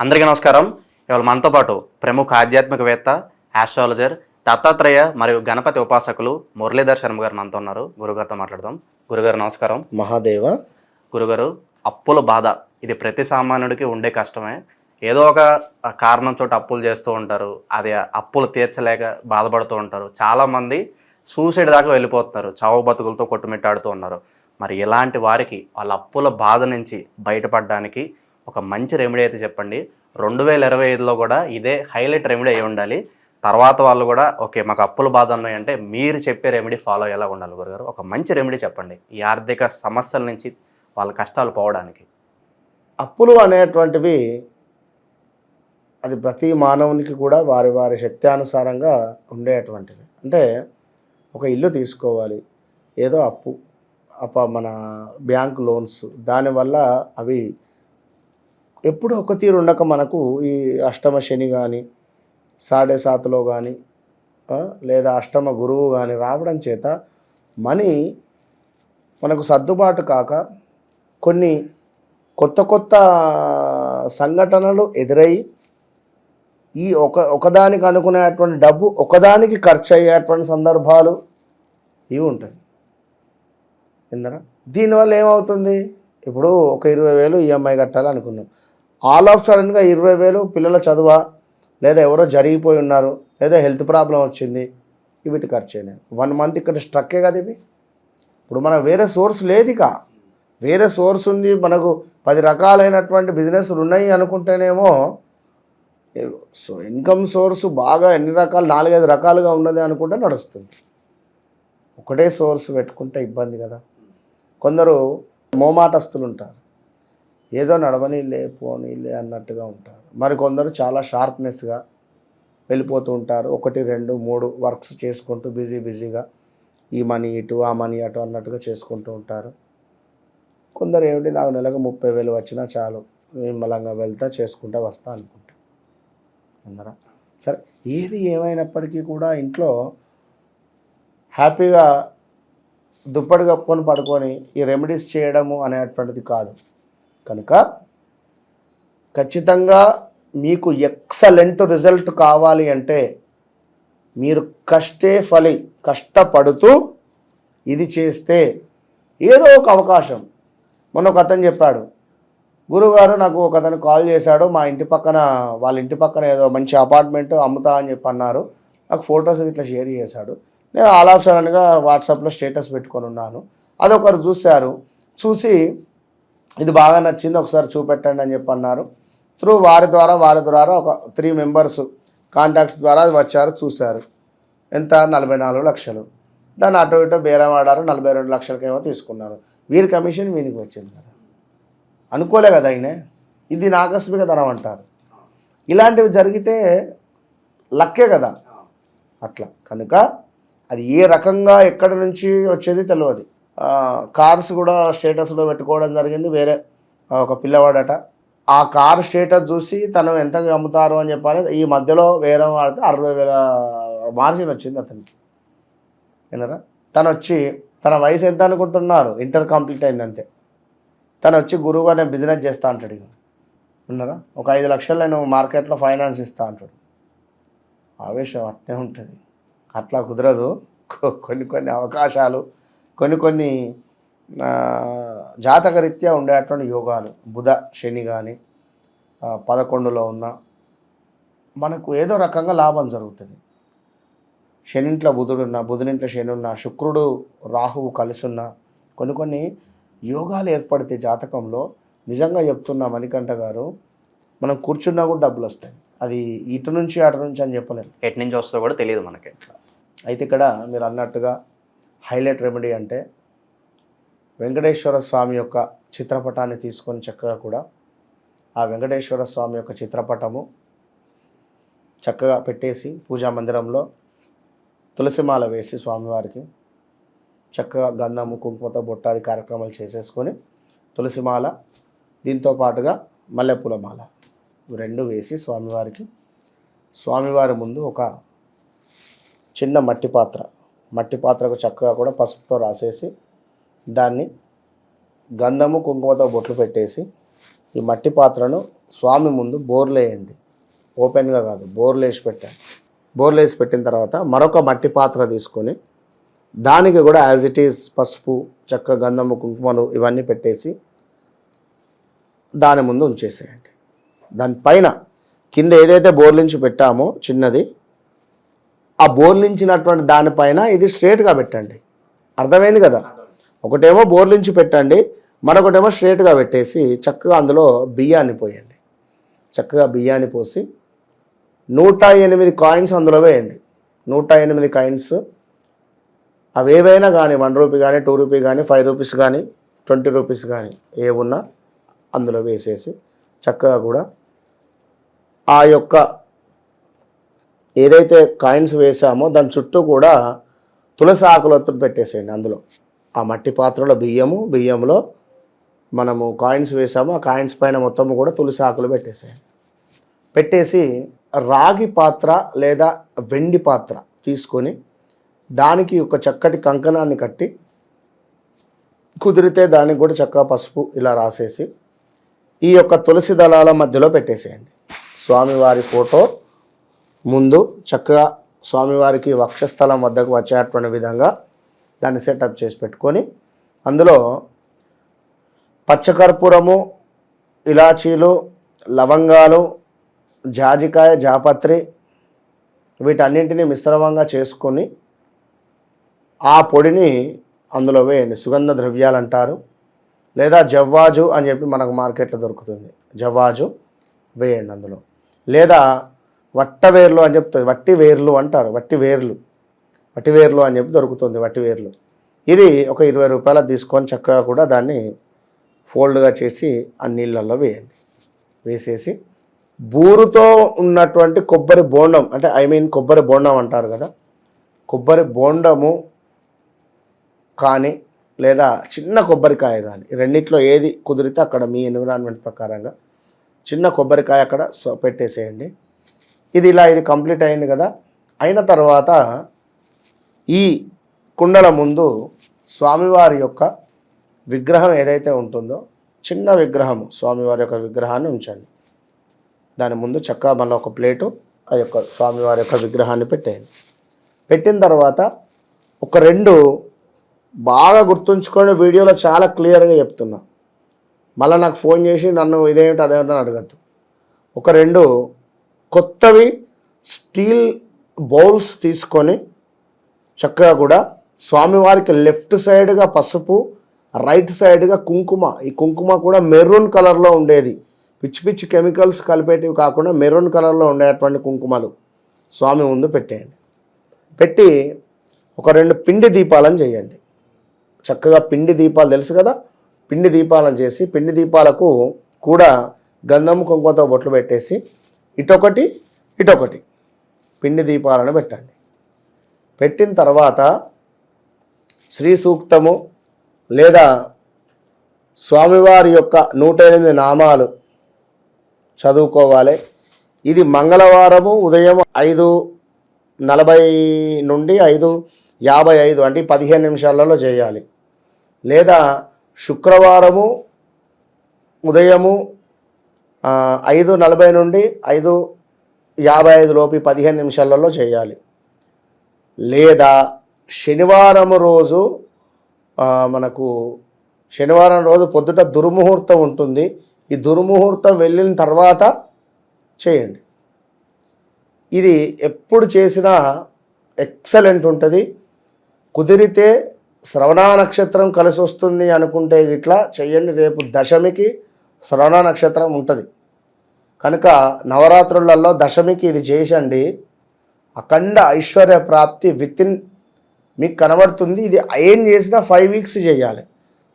అందరికీ నమస్కారం. ఇవాళ మనతో పాటు ప్రముఖ ఆధ్యాత్మికవేత్త ఆస్ట్రాలజర్ దత్తాత్రేయ మరియు గణపతి ఉపాసకులు మురళీధర్ శర్మ గారు మనతో ఉన్నారు. గురుగారితో మాట్లాడదాం. గురుగారు నమస్కారం. మహాదేవ. గురుగారు అప్పుల బాధ ఇది ప్రతి సామాన్యుడికి ఉండే కష్టమే. ఏదో ఒక కారణం చోట అప్పులు చేస్తూ ఉంటారు. అది అప్పులు తీర్చలేక బాధపడుతూ ఉంటారు. చాలామంది సూసైడ్ దాకా వెళ్ళిపోతున్నారు. చావు బతుకులతో కొట్టుమిట్టాడుతూ ఉన్నారు. మరి ఇలాంటి వారికి వాళ్ళ అప్పుల బాధ నుంచి బయటపడడానికి ఒక మంచి రెమెడీ అయితే చెప్పండి. రెండు వేల ఇరవై ఐదులో కూడా ఇదే హైలైట్ రెమెడీ అయి ఉండాలి. తర్వాత వాళ్ళు కూడా ఓకే మాకు అప్పుల బాధ ఉన్నాయంటే మీరు చెప్పే రెమెడీ ఫాలో అయ్యేలా ఉండాలి గురుగారు. ఒక మంచి రెమెడీ చెప్పండి. ఈ ఆర్థిక సమస్యల నుంచి వాళ్ళ కష్టాలు పోవడానికి. అప్పులు అనేటువంటివి అది ప్రతి మానవునికి కూడా వారి వారి శక్త్యానుసారంగా ఉండేటువంటివి. అంటే ఒక ఇల్లు తీసుకోవాలి. ఏదో అప్పు అప్ప మన బ్యాంక్ లోన్స్ దానివల్ల అవి ఎప్పుడు ఒక తీరు ఉండక మనకు ఈ అష్టమ శని కానీ సాడే సాతలో కానీ లేదా అష్టమ గురువు కానీ రావడం చేత మనీ మనకు సర్దుబాటు కాక కొన్ని కొత్త కొత్త సంఘటనలు ఎదురై ఈ ఒక ఒకదానికి అనుకునేటువంటి డబ్బు ఒకదానికి ఖర్చు అయ్యేటువంటి సందర్భాలు ఇవి ఉంటాయి. ఇందరా? దీనివల్ల ఏమవుతుంది? ఇప్పుడు ఒక ఇరవై వేలు ఈఎంఐ కట్టాలి అనుకున్నాం ఆల్ ఆఫ్ సడన్గా ఇరవై వేలు పిల్లల చదువ లేదా ఎవరో జరిగిపోయి ఉన్నారు లేదా హెల్త్ ప్రాబ్లం వచ్చింది వీటి ఖర్చు అయినాయి. వన్ మంత్ ఇక్కడ స్ట్రక్కే కదా ఇవి. ఇప్పుడు మనకు వేరే సోర్స్ లేదు ఇక. వేరే సోర్స్ ఉంది మనకు పది రకాలైనటువంటి బిజినెస్లు ఉన్నాయి అనుకుంటేనేమో సో ఇన్కమ్ సోర్స్ బాగా ఎన్ని రకాలు నాలుగైదు రకాలుగా ఉన్నది అనుకుంటే నడుస్తుంది. ఒకటే సోర్స్ పెట్టుకుంటే ఇబ్బంది కదా. కొందరు మోమాటస్తులు ఉంటారు. ఏదో నడవనీళ్ళే పోనీళ్ళే అన్నట్టుగా ఉంటారు. మరి కొందరు చాలా షార్ప్నెస్గా వెళ్ళిపోతూ ఉంటారు. ఒకటి రెండు మూడు వర్క్స్ చేసుకుంటూ బిజీ బిజీగా ఈ మనీ ఇటు ఆ మనీ అటు అన్నట్టుగా చేసుకుంటూ ఉంటారు. కొందరు ఏమిటి నాకు నెలకు ముప్పై వేలు వచ్చినా చాలు నిమ్మలంగా వెళ్తా చేసుకుంటా వస్తా అనుకుంటా అందరా? సరే ఏది ఏమైనప్పటికీ కూడా ఇంట్లో హ్యాపీగా దుప్పటి కప్పుకొని పడుకొని ఈ రెమెడీస్ చేయడము అనేటువంటిది కాదు. కనుక ఖచ్చితంగా మీకు ఎక్సలెంట్ రిజల్ట్ కావాలి అంటే మీరు కష్టే ఫలి కష్టపడుతూ ఇది చేస్తే ఏదో ఒక అవకాశం. మొన్న ఒక అతను చెప్పాడు గురుగారు నాకు ఒక అతను కాల్ చేశాడు మా ఇంటి పక్కన వాళ్ళ ఇంటి పక్కన ఏదో మంచి అపార్ట్మెంట్ అమ్ముతా అని చెప్పి అన్నారు. నాకు ఫొటోస్ ఇట్లా షేర్ చేశాడు. నేను ఆల్ ఆఫ్ సడన్గా వాట్సాప్లో స్టేటస్ పెట్టుకొని ఉన్నాను. అదొకరు చూశారు. చూసి ఇది బాగా నచ్చింది ఒకసారి చూపెట్టండి అని చెప్పి అన్నారు. త్రూ వారి ద్వారా వారి ద్వారా ఒక త్రీ మెంబర్స్ కాంటాక్ట్స్ ద్వారా వచ్చారు చూశారు. ఎంత? నలభై నాలుగు లక్షలు. దాన్ని అటు ఇటు బేరం ఆడారు నలభై రెండు లక్షలకేమో తీసుకున్నారు. వీరి కమిషన్ వీనికి వచ్చింది కదా. అనుకోలే కదా ఆయన. ఇది నా ఆకస్మిక ధనం అంటారు. ఇలాంటివి జరిగితే లక్కే కదా. అట్లా. కనుక అది ఏ రకంగా ఎక్కడి నుంచి వచ్చేది తెలియదు కార్స్ కూడా స్టేటస్లో పెట్టుకోవడం జరిగింది. వేరే ఒక పిల్లవాడట. ఆ కార్ స్టేటస్ చూసి తను ఎంత అమ్ముతారు అని చెప్పాలి. ఈ మధ్యలో వేరే వాడితే అరవై వేల మార్జిన్ వచ్చింది అతనికి. వినరా తను వచ్చి తన వయసు ఎంత అనుకుంటున్నారు? ఇంటర్ కంప్లీట్ అయింది అంతే తను వచ్చి గురువుగా నేను బిజినెస్ చేస్తా అంటాడు ఇక. విన్నారా? ఒక ఐదు లక్షలు నేను మార్కెట్లో ఫైనాన్స్ ఇస్తా అంటాడు. ఆవేశం అట్నే ఉంటుంది. అట్లా కుదరదు. కొన్ని కొన్ని అవకాశాలు కొన్ని కొన్ని జాతకరీత్యా ఉండేటువంటి యోగాలు. బుధ శని కానీ పదకొండులో ఉన్న మనకు ఏదో రకంగా లాభం జరుగుతుంది. శనింట్లో బుధుడు ఉన్న బుధునింట్లో శని ఉన్న శుక్రుడు రాహువు కలిసి ఉన్న కొన్ని కొన్ని యోగాలు ఏర్పడితే జాతకంలో నిజంగా చెప్తున్నా మణికంఠ గారు మనం కూర్చున్నా కూడా డబ్బులు వస్తాయి. అది ఇటు నుంచి అటు నుంచి అని చెప్పలేము ఎటు నుంచి వస్తుందో కూడా తెలియదు మనకి. అయితే ఇక్కడ మీరు అన్నట్టుగా హైలైట్ రెమెడీ అంటే వెంకటేశ్వర స్వామి యొక్క చిత్రపటాన్ని తీసుకొని చక్కగా కూడా ఆ వెంకటేశ్వర స్వామి యొక్క చిత్రపటము చక్కగా పెట్టేసి పూజా మందిరంలో తులసిమాల వేసి స్వామివారికి చక్కగా గంధము కుంకుమతో బొట్టాది కార్యక్రమాలు చేసేసుకొని తులసిమాల దీంతో పాటుగా మల్లెపూల మాల రెండు వేసి స్వామివారికి. స్వామివారి ముందు ఒక చిన్న మట్టి పాత్ర మట్టి పాత్రకు చక్కగా కూడా పసుపుతో రాసేసి దాన్ని గంధము కుంకుమతో బొట్లు పెట్టేసి ఈ మట్టి పాత్రను స్వామి ముందు బోర్లు వేయండి ఓపెన్గా కాదు బోర్లు వేసి పెట్టండి బోర్లు వేసి పెట్టిన తర్వాత మరొక మట్టి పాత్ర తీసుకొని దానికి కూడా యాజ్ ఇట్ ఈస్ పసుపు చక్క గంధము కుంకుమలు ఇవన్నీ పెట్టేసి దాని ముందు ఉంచేసేయండి. దానిపైన కింద ఏదైతే బోర్లించి పెట్టామో చిన్నది ఆ బోర్లించినటువంటి దానిపైన ఇది స్ట్రేట్గా పెట్టండి. అర్థమైంది కదా? ఒకటేమో బోర్లించి పెట్టండి మరొకటేమో స్ట్రేట్గా పెట్టేసి చక్కగా అందులో బియ్యాన్ని పోయండి. చక్కగా బియ్యాన్ని పోసి నూట ఎనిమిది కాయిన్స్ అందులో వేయండి. నూట ఎనిమిది కాయిన్స్. అవి ఏవైనా కానీ వన్ రూపీ కానీ టూ రూపీ కానీ ఫైవ్ రూపీస్ కానీ ట్వంటీ రూపీస్ కానీ ఏమున్నా అందులో వేసేసి చక్కగా కూడా ఆ యొక్క ఏదైతే కాయిన్స్ వేసామో దాని చుట్టూ కూడా తులసి ఆకులతో పెట్టేసేయండి అందులో. ఆ మట్టి పాత్రలో బియ్యము బియ్యంలో మనము కాయిన్స్ వేసాము ఆ కాయిన్స్ పైన మొత్తం కూడా తులసి ఆకులు పెట్టేసేయండి. పెట్టేసి రాగి పాత్ర లేదా వెండి పాత్ర తీసుకొని దానికి ఒక చక్కటి కంకణాన్ని కట్టి కుదిరితే దానికి కూడా చక్కగా పసుపు ఇలా రాసేసి ఈ యొక్క తులసి దళాల మధ్యలో పెట్టేసేయండి. స్వామివారి ఫోటో ముందు చక్కగా స్వామివారికి వక్షస్థలం వద్దకు వచ్చేటువంటి విధంగా దాన్ని సెటప్ చేసి పెట్టుకొని అందులో పచ్చకర్పూరము ఇలాచీలు లవంగాలు జాజికాయ జాపత్రి వీటన్నింటినీ మిశ్రమంగా చేసుకొని ఆ పొడిని అందులో వేయండి. సుగంధ ద్రవ్యాలు అంటారు లేదా జవ్వాజు అని చెప్పి మనకు మార్కెట్లో దొరుకుతుంది. జవ్వాజు వేయండి అందులో. లేదా వట్ట వేర్లు అని చెప్తుంది. వట్టి వేర్లు అంటారు. వట్టి వేర్లు. వట్టి వేర్లు అని చెప్పి దొరుకుతుంది వట్టి వేర్లు. ఇది ఒక ఇరవై రూపాయల తీసుకొని చక్కగా కూడా దాన్ని ఫోల్డ్గా చేసి ఆ నీళ్ళల్లో వేయండి. వేసేసి బూరుతో ఉన్నటువంటి కొబ్బరి బోండం అంటే ఐ మీన్ కొబ్బరి బోండం అంటారు కదా కొబ్బరి బోండము కానీ లేదా చిన్న కొబ్బరికాయ కానీ రెండిట్లో ఏది కుదిరితే అక్కడ మీ ఎన్విరాన్మెంట్ ప్రకారంగా చిన్న కొబ్బరికాయ అక్కడ పెట్టేసేయండి. ఇది ఇలా ఇది కంప్లీట్ అయింది కదా. అయిన తర్వాత ఈ కుండల ముందు స్వామివారి యొక్క విగ్రహం ఏదైతే ఉంటుందో చిన్న విగ్రహం స్వామివారి యొక్క విగ్రహాన్ని ఉంచండి. దాని ముందు చక్కగా మళ్ళీ ఒక ప్లేటు ఆ యొక్క స్వామివారి యొక్క విగ్రహాన్ని పెట్టేయండి. పెట్టిన తర్వాత ఒక రెండు బాగా గుర్తుంచుకొని వీడియోలో చాలా క్లియర్గా చెప్తున్నా. మళ్ళీ నాకు ఫోన్ చేసి నన్ను ఇదేమిటి అదేమిటని అడగద్దు. ఒక రెండు కొత్తవి స్టీల్ బౌల్స్ తీసుకొని చక్కగా కూడా స్వామివారికి లెఫ్ట్ సైడ్గా పసుపు రైట్ సైడ్గా కుంకుమ. ఈ కుంకుమ కూడా మెరూన్ కలర్లో ఉండేది. పిచ్చి పిచ్చి కెమికల్స్ కలిపేటివి కాకుండా మెరూన్ కలర్లో ఉండేటువంటి కుంకుమలు స్వామి ముందు పెట్టేయండి. పెట్టి ఒక రెండు పిండి దీపాలను చేయండి. చక్కగా పిండి దీపాలు తెలుసు కదా? పిండి దీపాలను చేసి పిండి దీపాలకు కూడా గంధం కుంకుమతో బొట్లు పెట్టేసి ఇటొకటి ఇటొకటి. పిండి దీపాలను పెట్టండి. పెట్టిన తర్వాత శ్రీ సూక్తము లేదా స్వామివారి యొక్క నూట ఎనిమిది నామాలు చదువుకోవాలి. ఇది మంగళవారము ఉదయం ఐదు నలభై నుండి ఐదు యాభై ఐదు అంటే పదిహేను నిమిషాలలో చేయాలి. లేదా శుక్రవారము ఉదయము ఐదు నలభై నుండి ఐదు యాభై ఐదు లోపు పదిహేను నిమిషాలలో చేయాలి. లేదా శనివారం రోజు మనకు శనివారం రోజు పొద్దుట దుర్ముహూర్తం ఉంటుంది. ఈ దుర్ముహూర్తం వెళ్ళిన తర్వాత చేయండి. ఇది ఎప్పుడు చేసినా ఎక్సలెంట్ ఉంటుంది. కుదిరితే శ్రవణ నక్షత్రం కలిసి వస్తుంది అనుకుంటే ఇట్లా చేయండి. రేపు దశమికి శ్రవణ నక్షత్రం ఉంటుంది. కనుక నవరాత్రులలో దశమికి ఇది చేసండి అఖండ ఐశ్వర్య ప్రాప్తి విత్ ఇన్ మీకు కనబడుతుంది. ఇది ఏం చేసినా ఫైవ్ వీక్స్ చేయాలి.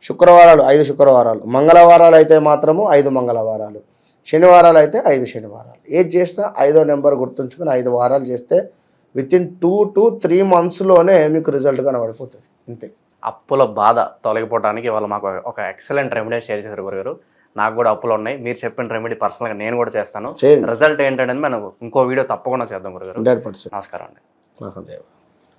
శుక్రవారాలు ఐదు శుక్రవారాలు. మంగళవారాలు అయితే మాత్రము ఐదు మంగళవారాలు. శనివారాలు అయితే ఐదు శనివారాలు. ఏది చేసినా ఐదో నెంబర్ గుర్తుంచుకొని ఐదు వారాలు చేస్తే within two to three మంత్స్లోనే మీకు రిజల్ట్ కనబడిపోతుంది. అంతే అప్పుల బాధ తొలగిపోవడానికి వాళ్ళు మాకు ఒక ఎక్సలెంట్ రెమెడీ షేర్ చేశారు గురుగారు. నాకు కూడా అప్పులు ఉన్నాయి. మీరు చెప్పిన రెమెడీ పర్సనల్గా నేను కూడా చేస్తాను. రిజల్ట్ ఏంటనేది మనం ఇంకో వీడియో తప్పకుండా చేద్దాం గురుగారు. నమస్కారం అండి. మహాదేవ.